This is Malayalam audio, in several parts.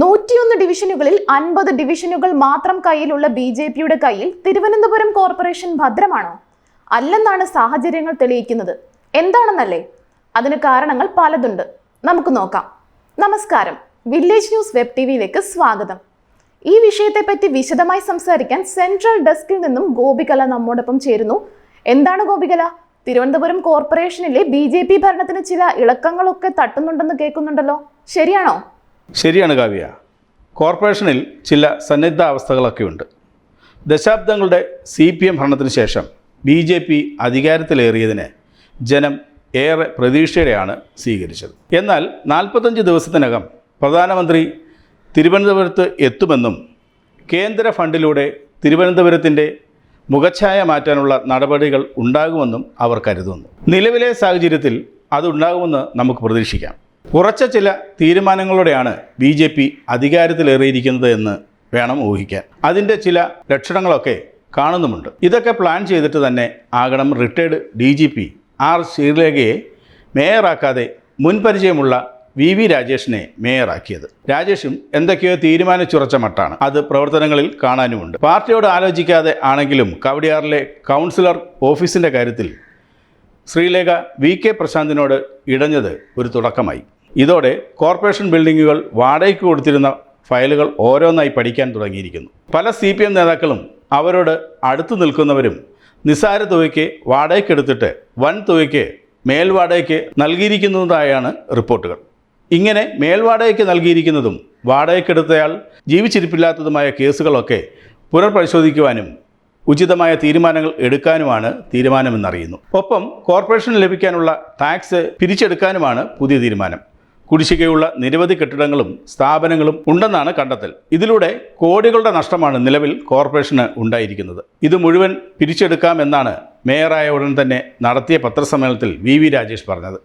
നൂറ്റിയൊന്ന് ഡിവിഷനുകളിൽ അൻപത് ഡിവിഷനുകൾ മാത്രം കയ്യിലുള്ള ബി ജെ പിയുടെ കയ്യിൽ തിരുവനന്തപുരം കോർപ്പറേഷൻ ഭദ്രമാണോ? അല്ലെന്നാണ് സാഹചര്യങ്ങൾ തെളിയിക്കുന്നത്. എന്താണെന്നല്ലേ? അതിന് കാരണങ്ങൾ പലതുണ്ട്. നമുക്ക് നോക്കാം. നമസ്കാരം. വില്ലേജ് ന്യൂസ് വെബ് ടി വിയിലേക്ക് സ്വാഗതം. ഈ വിഷയത്തെപ്പറ്റി വിശദമായി സംസാരിക്കാൻ സെൻട്രൽ ഡെസ്കിൽ നിന്നും ഗോപികല നമ്മോടൊപ്പം ചേരുന്നു. എന്താണ് ഗോപികല? തിരുവനന്തപുരം കോർപ്പറേഷനിലെ ബി ജെ പി ഭരണത്തിന് ചില ഇളക്കങ്ങളൊക്കെ തട്ടുന്നുണ്ടെന്ന് കേൾക്കുന്നുണ്ടല്ലോ. ശരിയാണോ? ശരിയാണ് കാവ്യ. കോർപ്പറേഷനിൽ ചില സന്നിഗ്ധാവസ്ഥകളൊക്കെ ഉണ്ട് ദശാബ്ദങ്ങളുടെ സി പി എം ഭരണത്തിന് ശേഷം ബി ജെ പി അധികാരത്തിലേറിയതിന് ജനം ഏറെ പ്രതീക്ഷയോടെയാണ് സ്വീകരിച്ചത്. എന്നാൽ നാൽപ്പത്തഞ്ച് ദിവസത്തിനകം പ്രധാനമന്ത്രി തിരുവനന്തപുരത്ത് എത്തുമെന്നും കേന്ദ്ര ഫണ്ടിലൂടെ തിരുവനന്തപുരത്തിന്റെ മുഖഛായ മാറ്റാനുള്ള നടപടികൾ ഉണ്ടാകുമെന്നും അവർ കരുതുന്നു. നിലവിലെ സാഹചര്യത്തിൽ അതുണ്ടാകുമെന്ന് നമുക്ക് പ്രതീക്ഷിക്കാം. ഉറച്ച ചില തീരുമാനങ്ങളോടെയാണ് ബി ജെ പി അധികാരത്തിലേറിയിരിക്കുന്നത് എന്ന് വേണം ഊഹിക്കാൻ. അതിന്റെ ചില ലക്ഷണങ്ങളൊക്കെ കാണുന്നുമുണ്ട്. ഇതൊക്കെ പ്ലാൻ ചെയ്തിട്ട് തന്നെ ആകണം retired D G P R ശ്രീലേഖയെ മേയറാക്കാതെ മുൻപരിചയമുള്ള വി വി രാജേഷിനെ മേയറാക്കിയത്. രാജേഷും എന്തൊക്കെയോ തീരുമാനിച്ചുറച്ച മട്ടാണ്. അത് പ്രവർത്തനങ്ങളിൽ കാണാനുമുണ്ട്. പാർട്ടിയോട് ആലോചിക്കാതെ ആണെങ്കിലും കവടിയാറിലെ കൗൺസിലർ ഓഫീസിന്റെ കാര്യത്തിൽ ശ്രീലേഖ വി കെ പ്രശാന്തിനോട് ഇടഞ്ഞത് ഒരു തുടക്കമായി. ഇതോടെ കോർപ്പറേഷൻ ബിൽഡിങ്ങുകൾ വാടകയ്ക്ക് കൊടുത്തിരുന്ന ഫയലുകൾ ഓരോന്നായി പഠിക്കാൻ തുടങ്ങിയിരിക്കുന്നു. പല സി പി എം നേതാക്കളും അവരോട് അടുത്തു നിൽക്കുന്നവരും നിസ്സാര തുകയ്ക്ക് വാടകയ്ക്കെടുത്തിട്ട് വൻ തുകയ്ക്ക് മേൽവാടകയ്ക്ക് നൽകിയിരിക്കുന്നതായാണ് റിപ്പോർട്ടുകൾ. ഇങ്ങനെ മേൽവാടകയ്ക്ക് നൽകിയിരിക്കുന്നതും വാടകയ്ക്കെടുത്തയാൾ ജീവിച്ചിരിപ്പില്ലാത്തതുമായ കേസുകളൊക്കെ പുനർപരിശോധിക്കുവാനും ഉചിതമായ തീരുമാനങ്ങൾ എടുക്കാനുമാണ് തീരുമാനമെന്നറിയുന്നു. ഒപ്പം കോർപ്പറേഷന് ലഭിക്കാനുള്ള ടാക്സ് പിരിച്ചെടുക്കാനുമാണ് പുതിയ തീരുമാനം. കുടിശ്ശികയുള്ള നിരവധി കെട്ടിടങ്ങളും സ്ഥാപനങ്ങളും ഉണ്ടെന്നാണ് കണ്ടെത്തൽ. ഇതിലൂടെ കോടികളുടെ നഷ്ടമാണ് നിലവിൽ കോർപ്പറേഷന് ഉണ്ടായിരിക്കുന്നത്. ഇത് മുഴുവൻ പിരിച്ചെടുക്കാമെന്നാണ് മേയറായ ഉടൻ തന്നെ നടത്തിയ പത്രസമ്മേളനത്തിൽ വി വി രാജേഷ് പറഞ്ഞത്.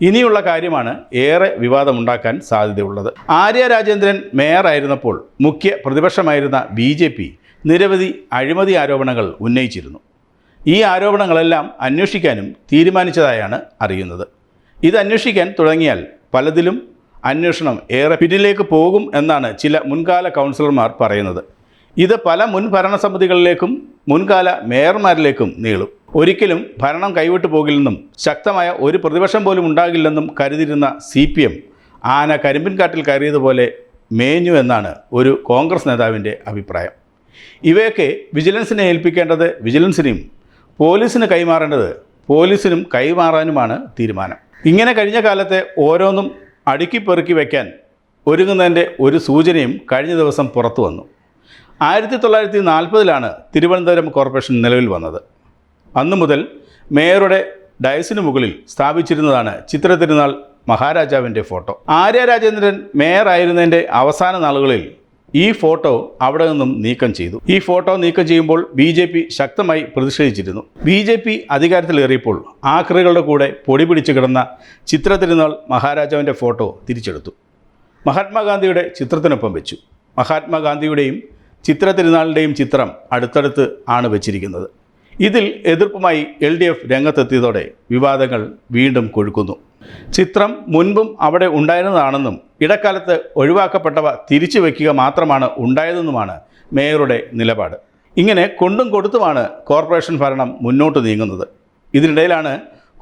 ഇനിയുള്ള കാര്യമാണ് ഏറെ വിവാദമുണ്ടാക്കാൻ സാധ്യതയുള്ളത്. ആര്യ രാജേന്ദ്രൻ മേയറായിരുന്നപ്പോൾ മുഖ്യ പ്രതിപക്ഷമായിരുന്ന ബി ജെ പി നിരവധി അഴിമതി ആരോപണങ്ങൾ ഉന്നയിച്ചിരുന്നു. ഈ ആരോപണങ്ങളെല്ലാം അന്വേഷിക്കാനും തീരുമാനിച്ചതായാണ് അറിയുന്നത്. ഇത് അന്വേഷിക്കാൻ തുടങ്ങിയാൽ പലതിലും അന്വേഷണം ഏറെ പിന്നിലേക്ക് പോകും എന്നാണ് ചില മുൻകാല കൗൺസിലർമാർ പറയുന്നത്. ഇത് പല മുൻ ഭരണസമിതികളിലേക്കും മുൻകാല മേയർമാരിലേക്കും നീളും. ഒരിക്കലും ഭരണം കൈവിട്ടു പോകില്ലെന്നും ശക്തമായ ഒരു പ്രതിപക്ഷം പോലും ഉണ്ടാകില്ലെന്നും കരുതിയിരുന്ന സി പി എം ആന കരിമ്പിൻകാട്ടിൽ കയറിയതുപോലെ മേഞ്ഞു എന്നാണ് ഒരു കോൺഗ്രസ് നേതാവിന്റെ അഭിപ്രായം. ഇവയൊക്കെ വിജിലൻസിനെ ഏൽപ്പിക്കേണ്ടത് വിജിലൻസിനെയും പോലീസിന് കൈമാറേണ്ടത് പോലീസിനും കൈമാറാനുമാണ് തീരുമാനം. ഇങ്ങനെ കഴിഞ്ഞ കാലത്തെ ഓരോന്നും അടുക്കി പെറുക്കി വയ്ക്കാൻ ഒരുങ്ങുന്നതിന്റെ ഒരു സൂചനയും കഴിഞ്ഞ ദിവസം പുറത്തു വന്നു. ആയിരത്തി തൊള്ളായിരത്തി നാൽപ്പതിലാണ് തിരുവനന്തപുരം കോർപ്പറേഷൻ നിലവിൽ വന്നത്. അന്നു മുതൽ മേയറുടെ ഡയസിന് മുകളിൽ സ്ഥാപിച്ചിരുന്നതാണ് ചിത്രതിരുനാൾ മഹാരാജാവിന്റെ ഫോട്ടോ. ആര്യ രാജേന്ദ്രൻ മേയറായിരുന്നതിന്റെ അവസാന നാളുകളിൽ ഈ ഫോട്ടോ അവിടെ നിന്നും നീക്കം ചെയ്തു. ഈ ഫോട്ടോ നീക്കം ചെയ്യുമ്പോൾ ബി ജെ പി ശക്തമായി പ്രതിഷേധിച്ചിരുന്നു. ബി ജെ പി അധികാരത്തിലേറിയപ്പോൾ ആക്രികളുടെ കൂടെ പൊടി പിടിച്ചു കിടന്ന ചിത്രത്തിരുന്നാൾ മഹാരാജാവിന്റെ ഫോട്ടോ തിരിച്ചെടുത്തു. മഹാത്മാഗാന്ധിയുടെ ചിത്രത്തിനൊപ്പം വെച്ചു. മഹാത്മാഗാന്ധിയുടെയും ചിത്ര തിരുനാളിന്റെയും ചിത്രം അടുത്തടുത്ത് ആണ് വെച്ചിരിക്കുന്നത്. ഇതിൽ എതിർപ്പുമായി എൽ ഡി എഫ് രംഗത്തെത്തിയതോടെ വിവാദങ്ങൾ വീണ്ടും കൊഴുക്കുന്നു. ചിത്രം മുൻപും അവിടെ ഉണ്ടായിരുന്നതാണെന്നും ഇടക്കാലത്ത് ഒഴിവാക്കപ്പെട്ടവ തിരിച്ചു വയ്ക്കുക മാത്രമാണ് ഉണ്ടായതെന്നുമാണ് മേയറുടെ നിലപാട്. ഇങ്ങനെ കൊണ്ടും കൊടുത്തുമാണ് കോർപ്പറേഷൻ ഭരണം മുന്നോട്ട് നീങ്ങുന്നത്. ഇതിനിടയിലാണ്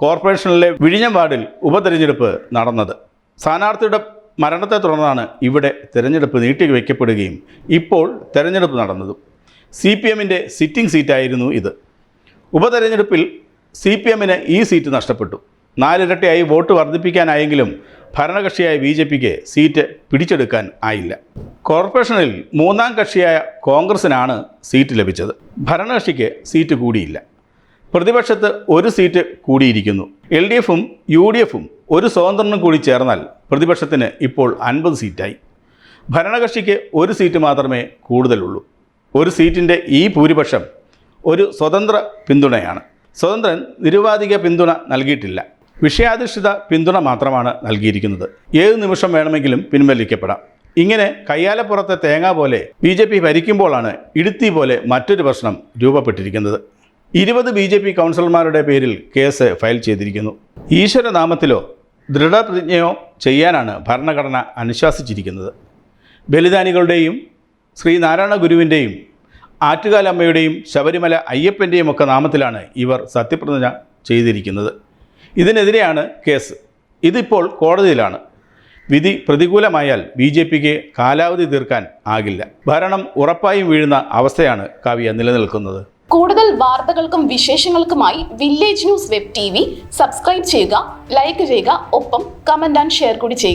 കോർപ്പറേഷനിലെ വിഴിഞ്ഞം വാർഡിൽ ഉപതെരഞ്ഞെടുപ്പ് നടന്നത്. സ്ഥാനാർത്ഥിയുടെ മരണത്തെ തുടർന്നാണ് ഇവിടെ തെരഞ്ഞെടുപ്പ് നീട്ടി വയ്ക്കപ്പെടുകയും ഇപ്പോൾ തെരഞ്ഞെടുപ്പ് നടന്നതും. സി പി എമ്മിന്റെ സിറ്റിംഗ് സീറ്റായിരുന്നു ഇത്. ഉപതെരഞ്ഞെടുപ്പിൽ സി പി എമ്മിന് ഈ സീറ്റ് നഷ്ടപ്പെട്ടു. നാലിരട്ടിയായി വോട്ട് വർദ്ധിപ്പിക്കാനായെങ്കിലും ഭരണകക്ഷിയായ ബി ജെ പിക്ക് സീറ്റ് പിടിച്ചെടുക്കാൻ ആയില്ല. കോർപ്പറേഷനിൽ മൂന്നാം കക്ഷിയായ കോൺഗ്രസിനാണ് സീറ്റ് ലഭിച്ചത്. ഭരണകക്ഷിക്ക് സീറ്റ് കൂടിയില്ല. പ്രതിപക്ഷത്ത് ഒരു സീറ്റ് കൂടിയിരിക്കുന്നു. എൽ ഡി എഫും യു ഡി എഫും ഒരു സ്വതന്ത്രനും കൂടി ചേർന്നാൽ പ്രതിപക്ഷത്തിന് ഇപ്പോൾ അൻപത് സീറ്റായി. ഭരണകക്ഷിക്ക് ഒരു സീറ്റ് മാത്രമേ കൂടുതലുള്ളൂ. ഒരു സീറ്റിന്റെ ഈ ഭൂരിപക്ഷം ഒരു സ്വതന്ത്ര പിന്തുണയാണ്. സ്വതന്ത്രൻ നിരുപാധിക പിന്തുണ നൽകിയിട്ടില്ല. വിഷയാധിഷ്ഠിത പിന്തുണ മാത്രമാണ് നൽകിയിരിക്കുന്നത്. ഏത് നിമിഷം വേണമെങ്കിലും പിൻവലിക്കപ്പെടാം. ഇങ്ങനെ കയ്യാലപ്പുറത്തെ തേങ്ങ പോലെ ബി ജെ പി ഭരിക്കുമ്പോഴാണ് ഇടുത്തി പോലെ മറ്റൊരു പ്രശ്നം രൂപപ്പെട്ടിരിക്കുന്നത്. ഇരുപത് ബി ജെ പി കൗൺസിലർമാരുടെ പേരിൽ കേസ് ഫയൽ ചെയ്തിരിക്കുന്നു. ഈശ്വരനാമത്തിലോ ദൃഢപ്രതിജ്ഞയോ ചെയ്യാനാണ് ഭരണഘടന അനുശാസിച്ചിരിക്കുന്നത്. ബലിദാനികളുടെയും ശ്രീനാരായണ ഗുരുവിന്റെയും ആറ്റുകാലമ്മയുടെയും ശബരിമല അയ്യപ്പന്റെയും ഒക്കെ നാമത്തിലാണ് ഇവർ സത്യപ്രതിജ്ഞ ചെയ്തിരിക്കുന്നത്. ഇതിനെതിരെയാണ് കേസ്. ഇതിപ്പോൾ കോടതിയിലാണ്. വിധി പ്രതികൂലമായാൽ ബി ജെ പിക്ക് കാലാവധി തീർക്കാൻ ആകില്ല. ഭരണം ഉറപ്പായും വീഴുന്ന അവസ്ഥയാണ് കാവ്യ നിലനിൽക്കുന്നത്. കൂടുതൽ വാർത്തകൾക്കും വിശേഷങ്ങൾക്കുമായി village news web T subscribe ചെയ്യുക ലൈക്ക് ചെയ്യുക ഒപ്പം കമന്റ് ആൻഡ് ഷെയർ കൂടി ചെയ്യുക.